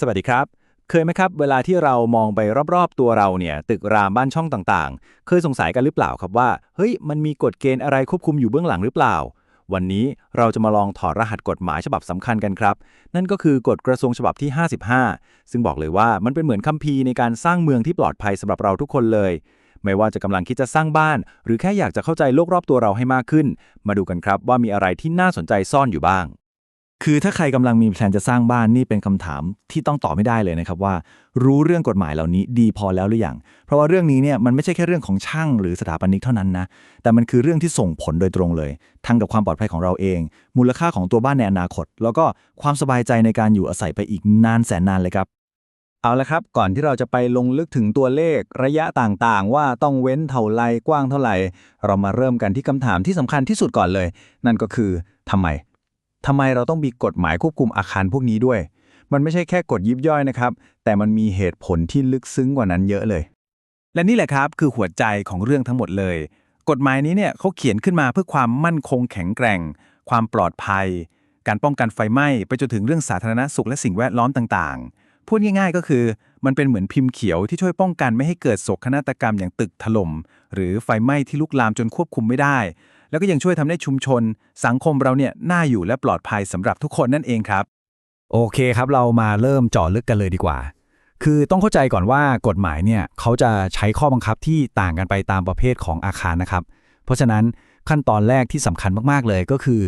สวัสดีครับ เคยไหมครับ เวลาที่เรามองไปรอบๆ ตัวเราเนี่ย ตึกรามบ้านช่องต่างๆ เคยสงสัยกันหรือเปล่าครับว่า เฮ้ย มันมีกฎเกณฑ์อะไรควบคุมอยู่เบื้องหลังหรือเปล่า วันนี้เราจะมาลองถอดรหัสกฎหมายฉบับสำคัญกันครับ นั่นก็คือกฎกระทรวงฉบับที่ 55 ซึ่งบอกเลยว่ามันเป็นเหมือนคัมภีร์ในการสร้างเมืองที่ปลอดภัยสำหรับเราทุกคนเลย ไม่ว่าจะกำลังคิดจะสร้างบ้าน หรือแค่อยากจะเข้าใจโลกรอบตัวเราให้มากขึ้น มาดูกันครับว่ามีอะไรที่น่าสนใจซ่อนอยู่บ้าง คือถ้าใครกำลังมีแผนจะสร้างบ้านนี่เป็นคำถามที่ต้องตอบไม่ได้เลยนะครับว่า รู้เรื่องกฎหมายเหล่านี้ดีพอแล้วหรือยัง เพราะว่าเรื่องนี้เนี่ยมันไม่ใช่แค่เรื่องของช่างหรือสถาปนิกเท่านั้นนะ แต่มันคือเรื่องที่ส่งผลโดยตรงเลย ทั้งกับความปลอดภัยของเราเอง มูลค่าของตัวบ้านในอนาคต แล้วก็ความสบายใจในการอยู่อาศัยไปอีกนานแสนนานเลยครับ เอาละครับ ก่อนที่เราจะไปลงลึกถึงตัวเลขระยะต่างๆ ว่าต้องเว้นเท่าไรกว้างเท่าไหร่ เรามาเริ่มกันที่คำถามที่สำคัญที่สุดก่อนเลย นั่นก็คือทำไม ทำไมเราต้องมีกฎหมายควบคุมอาคารพวกนี้ด้วย มันไม่ใช่แค่กฎยิบย่อยนะครับ แต่มันมีเหตุผลที่ลึกซึ้งกว่านั้นเยอะเลย และนี่แหละครับคือหัวใจของเรื่องทั้งหมดเลย กฎหมายนี้เนี่ยเขาเขียนขึ้นมาเพื่อความมั่นคงแข็งแกร่ง ความปลอดภัย การป้องกันไฟไหม้ไปจนถึงเรื่องสาธารณสุขและสิ่งแวดล้อมต่างๆ พูดง่ายๆ ก็คือมันเป็นเหมือนพิมพ์เขียวที่ช่วยป้องกันไม่ให้เกิดโศกนาฏกรรมอย่างตึกถล่มหรือไฟไหม้ที่ลุกลามจนควบคุมไม่ได้ แล้วก็ยังช่วยทำให้ชุมชน สังคมเราเนี่ยน่าอยู่และปลอดภัยสำหรับทุกคนนั่นเองครับ โอเคครับเรามาเริ่มเจาะลึกกันเลยดีกว่า คือต้องเข้าใจก่อนว่ากฎหมายเนี่ยเขาจะใช้ข้อบังคับที่ต่างกันไปตามประเภทของอาคารนะครับ เพราะฉะนั้นขั้นตอนแรกที่สำคัญมากๆเลยก็คือ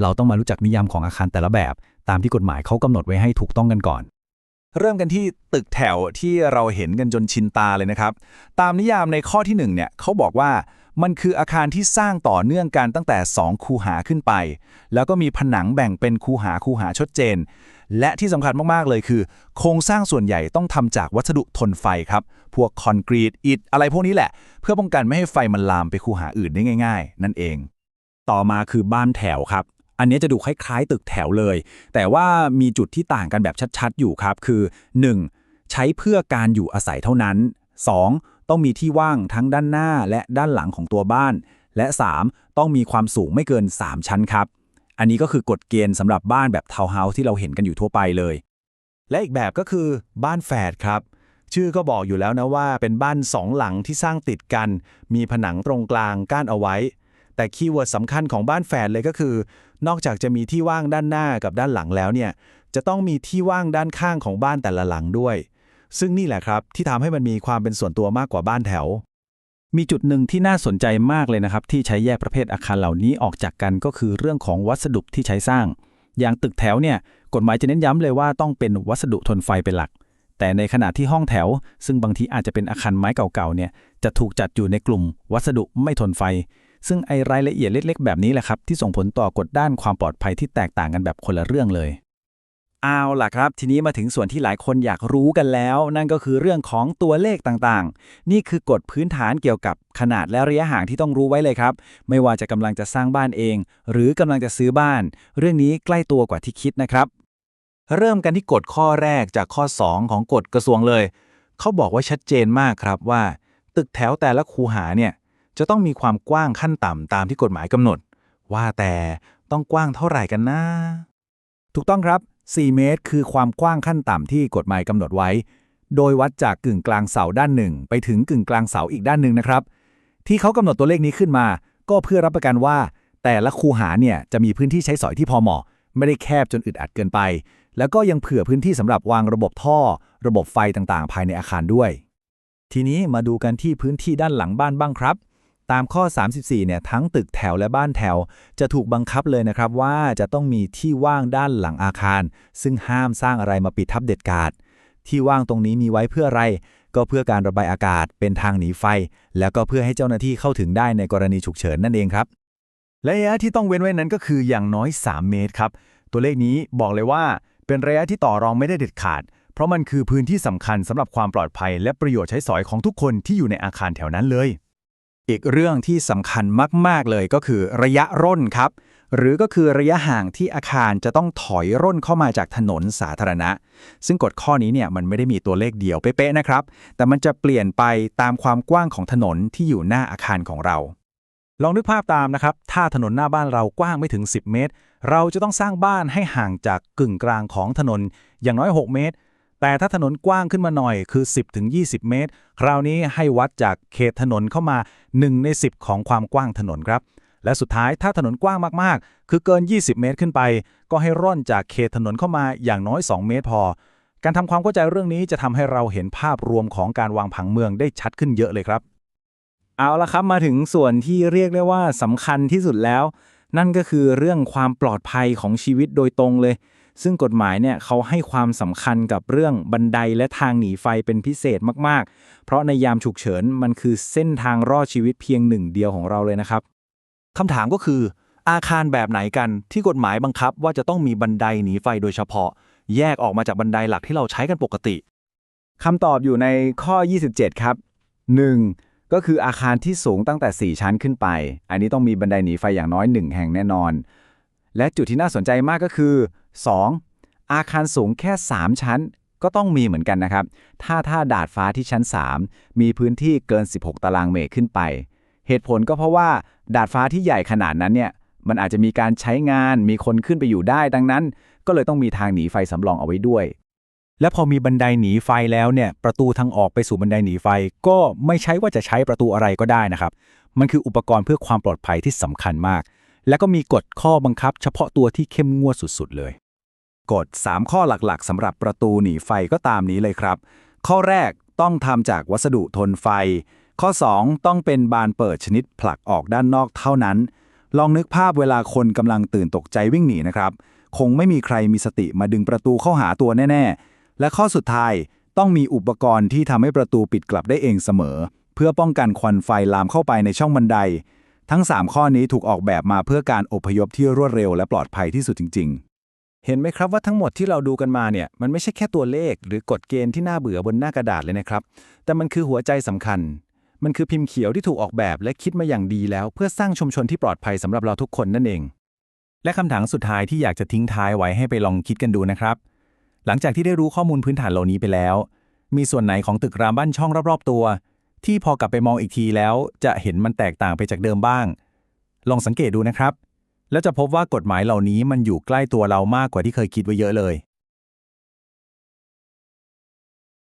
เราต้องมารู้จักนิยามของอาคารแต่ละแบบ ตามที่กฎหมายเขากำหนดไว้ให้ถูกต้องกันก่อนเริ่มกันที่ตึกแถวที่เราเห็นกันจนชินตาเลยนะครับ ตามนิยามในข้อที่หนึ่งเนี่ยเขาบอกว่า มันคืออาคารที่สร้างต่อเนื่องกันตั้งแต่ 2 คูหาขึ้นไป แล้วก็มีผนังแบ่งเป็นคูหาคูหาชัดเจน และที่สำคัญมากๆเลยคือ โครงสร้างส่วนใหญ่ต้องทำจากวัสดุทนไฟครับ พวกคอนกรีตอิฐอะไรพวกนี้แหละ เพื่อป้องกันไม่ให้ไฟมันลามไปคูหาอื่นได้ง่าย ๆ นั่นเอง ต่อมาคือบ้านแถวครับอันนี้จะดูคล้ายๆ ตึกแถวเลย แต่ว่ามีจุดที่ต่างกันแบบชัดๆ อยู่ครับ คือ 1. ใช้เพื่อการอยู่อาศัยเท่านั้น 2. ต้องมีที่ว่างทั้งด้านหน้าและด้านหลังของตัวบ้าน และ 3. ต้องมีความสูงไม่เกิน 3 ชั้นครับ อันนี้ก็คือกฎเกณฑ์สำหรับบ้านแบบทาวน์เฮาส์ที่เราเห็นกันอยู่ทั่วไปเลย และอีกแบบก็คือบ้านแฝดครับ ชื่อก็บอกอยู่แล้วนะว่าเป็นบ้านสองหลังที่สร้างติดกัน มีผนังตรงกลางกั้นเอาไว้ แต่คีย์เวิร์ดสำคัญของบ้านแฝดเลยก็คือ นอกจากจะมีที่ว่างด้านหน้ากับด้านหลังแล้วเนี่ยจะต้องมีที่ว่างด้านข้างของบ้านแต่ละหลังด้วย ซึ่งนี่แหละครับที่ทำให้มันมีความเป็นส่วนตัวมากกว่าบ้านแถว มีจุดหนึ่งที่น่าสนใจมากเลยนะครับ ที่ใช้แยกประเภทอาคารเหล่านี้ออกจากกันก็คือเรื่องของวัสดุที่ใช้สร้าง อย่างตึกแถวเนี่ยกฎหมายจะเน้นย้ำเลยว่าต้องเป็นวัสดุทนไฟเป็นหลัก แต่ในขณะที่ห้องแถว ซึ่งบางทีอาจจะเป็นอาคารไม้เก่าๆเนี่ยจะถูกจัดอยู่ในกลุ่ม วัสดุไม่ทนไฟ ซึ่งไอรายละเอียดเล็ก ๆ แบบนี้แหละครับที่ส่งผลต่อกฎด้านความปลอดภัยที่แตกต่างกันแบบคนละเรื่องเลย เอาล่ะครับ ทีนี้มาถึงส่วนที่หลายคนอยากรู้กันแล้ว นั่นก็คือเรื่องของตัวเลขต่างๆ นี่คือกฎพื้นฐานเกี่ยวกับขนาดและระยะห่างที่ต้องรู้ไว้เลยครับ ไม่ว่าจะกำลังจะสร้างบ้านเอง หรือกำลังจะซื้อบ้าน เรื่องนี้ใกล้ตัวกว่าที่คิดนะครับ เริ่มกันที่กฎข้อแรกจากข้อ 2 ของกฎกระทรวงเลย เขาบอกว่าชัดเจนมากครับว่า ตึกแถวแต่ละคูหาเนี่ยจะต้องมีความกว้างขั้นต่ำตามที่กฎหมายกำหนด ว่าแต่ต้องกว้างเท่าไหร่กันนะ ถูกต้องครับ 4 เมตร คือความกว้างขั้นต่ำที่กฎหมายกำหนดไว้ โดยวัดจากกึ่งกลางเสาด้านหนึ่ง ไปถึงกึ่งกลางเสาอีกด้านหนึ่งนะครับ ที่เขากำหนดตัวเลขนี้ขึ้นมา ก็เพื่อรับประกันว่า แต่ละคูหาเนี่ยจะมีพื้นที่ใช้สอยที่พอเหมาะ ไม่ได้แคบจนอึดอัดเกินไป แล้วก็ยังเผื่อพื้นที่สำหรับวางระบบท่อ ระบบไฟต่างๆ ภายในอาคารด้วย ทีนี้มาดูกันที่พื้นที่ด้านหลังบ้านบ้างครับ ตามข้อ 34 เนี่ยทั้งตึกแถวและบ้านแถว จะถูกบังคับเลยนะครับว่าจะต้องมีที่ว่างด้านหลังอาคาร ซึ่งห้ามสร้างอะไรมาปิดทับเด็ดขาด ที่ว่างตรงนี้มีไว้เพื่ออะไร ก็เพื่อการระบายอากาศเป็นทางหนีไฟ แล้วก็เพื่อให้เจ้าหน้าที่เข้าถึงได้ในกรณีฉุกเฉินนั่นเองครับและระยะที่ต้องเว้นไว้นั้นก็คืออย่างน้อย 3 เมตรครับ ตัวเลขนี้บอกเลยว่าเป็นระยะที่ต่อรองไม่ได้เด็ดขาด เพราะมันคือพื้นที่สำคัญสำหรับความปลอดภัย และประโยชน์ใช้สอยของทุกคนที่อยู่ในอาคารแถวนั้นเลย อีกเรื่องที่สำคัญมาก ๆ เลยก็คือระยะร่นครับ หรือก็คือระยะห่างที่อาคารจะต้องถอยร่นเข้ามาจากถนนสาธารณะ ซึ่งกฎข้อนี้เนี่ยมันไม่ได้มีตัวเลขเดียวเป๊ะๆนะครับ แต่มันจะเปลี่ยนไปตามความกว้างของถนนที่อยู่หน้าอาคารของเรา ลองนึกภาพตามนะครับ ถ้าถนนหน้าบ้านเรากว้างไม่ถึง 10 เมตร เราจะต้องสร้างบ้านให้ห่างจากกึ่งกลางของถนนอย่างน้อย 6 เมตร แต่ถ้าถนนกว้างขึ้นมาหน่อยคือ 10-20 เมตร คราวนี้ให้วัดจากเขตถนนเข้ามา 1 ใน 10 ของความกว้างถนนครับ และสุดท้ายถ้าถนนกว้างมากๆ คือเกิน 20 เมตรขึ้นไป ก็ให้ร่อนจากเขตถนนเข้ามาอย่างน้อย 2 เมตรพอ การทำความเข้าใจเรื่องนี้จะทำให้เราเห็นภาพรวมของการวางผังเมืองได้ชัดขึ้นเยอะเลยครับ เอาละครับมาถึงส่วนที่เรียกได้ว่าสำคัญที่สุดแล้ว นั่นก็คือเรื่องความปลอดภัยของชีวิตโดยตรงเลย ซึ่งกฎหมายเนี่ยเขาให้ความสำคัญกับเรื่องบันไดและทางหนีไฟเป็นพิเศษมากๆ เพราะในยามฉุกเฉินมันคือเส้นทางรอดชีวิตเพียงหนึ่งเดียวของเราเลยนะครับคำถามก็คือ อาคารแบบไหนกันที่กฎหมายบังคับว่าจะต้องมีบันไดหนีไฟโดยเฉพาะ แยกออกมาจากบันไดหลักที่เราใช้กันปกติคำตอบอยู่ในข้อ 27 ครับ 1. ก็คืออาคารที่สูงตั้งแต่ 4 ชั้นขึ้นไป อันนี้ต้องมีบันไดหนีไฟอย่างน้อย 1 แห่งแน่นอน และจุดที่น่าสนใจมากก็คือ 2. อาคารสูงแค่ 3 ชั้นก็ต้องมีเหมือนกันนะครับ ถ้าถ้าดาดฟ้าที่ชั้น 3 มีพื้นที่เกิน 16 ตารางเมตรขึ้นไป เหตุผลก็เพราะว่าดาดฟ้าที่ใหญ่ขนาดนั้นเนี่ย มันอาจจะมีการใช้งาน มีคนขึ้นไปอยู่ได้ ดังนั้น ก็เลยต้องมีทางหนีไฟสำรองเอาไว้ด้วย และพอมีบันไดหนีไฟแล้วเนี่ย ประตูทางออกไปสู่บันไดหนีไฟ ก็ไม่ใช่ว่าจะใช้ประตูอะไรก็ได้นะครับ มันคืออุปกรณ์เพื่อความปลอดภัยที่สำคัญมาก และก็มีกฎข้อบังคับ เฉพาะตัวที่เข้มงวดสุด ๆ เลย กฎ 3 ข้อหลักๆสำหรับประตูหนีไฟก็ตามนี้เลยครับ ข้อแรกต้องทำจากวัสดุทนไฟ ข้อ 2 ต้องเป็นบานเปิดชนิดผลักออกด้านนอกเท่านั้น ลองนึกภาพเวลาคนกำลังตื่นตกใจวิ่งหนีนะครับ คงไม่มีใครมีสติมาดึงประตูเข้าหาตัวแน่ ๆ และข้อสุดท้ายต้องมีอุปกรณ์ที่ทำให้ประตูปิดกลับได้เองเสมอ เพื่อป้องกันควันไฟลามเข้าไปในช่องบันได ทั้ง 3 ข้อนี้ถูกออกแบบมาเพื่อการอพยพที่รวดเร็วและปลอดภัยที่สุดจริง ๆ เห็นไหมครับว่าทั้งหมดที่เราดูกันมาเนี่ยมันไม่ใช่แค่ตัวเลข หรือกฎเกณฑ์ที่น่าเบื่อบนหน้ากระดาษเลยนะครับ แต่มันคือหัวใจสำคัญ มันคือพิมพ์เขียวที่ถูกออกแบบและคิดมาอย่างดีแล้ว เพื่อสร้างชุมชนที่ปลอดภัยสำหรับเราทุกคนนั่นเอง และคำถามสุดท้ายที่อยากจะทิ้งท้ายไว้ให้ไปลองคิดกันดูนะครับ หลังจากที่ได้รู้ข้อมูลพื้นฐานเหล่านี้ไปแล้ว มีส่วนไหนของตึกรามบ้านช่องรอบๆตัว ที่พอกลับไปมองอีกทีแล้ว จะเห็นมันแตกต่างไปจากเดิมบ้าง ลองสังเกตดูนะครับ แล้วจะพบว่ากฎหมายเหล่านี้มันอยู่ใกล้ตัวเรามากกว่าที่เคยคิดไว้เยอะเลย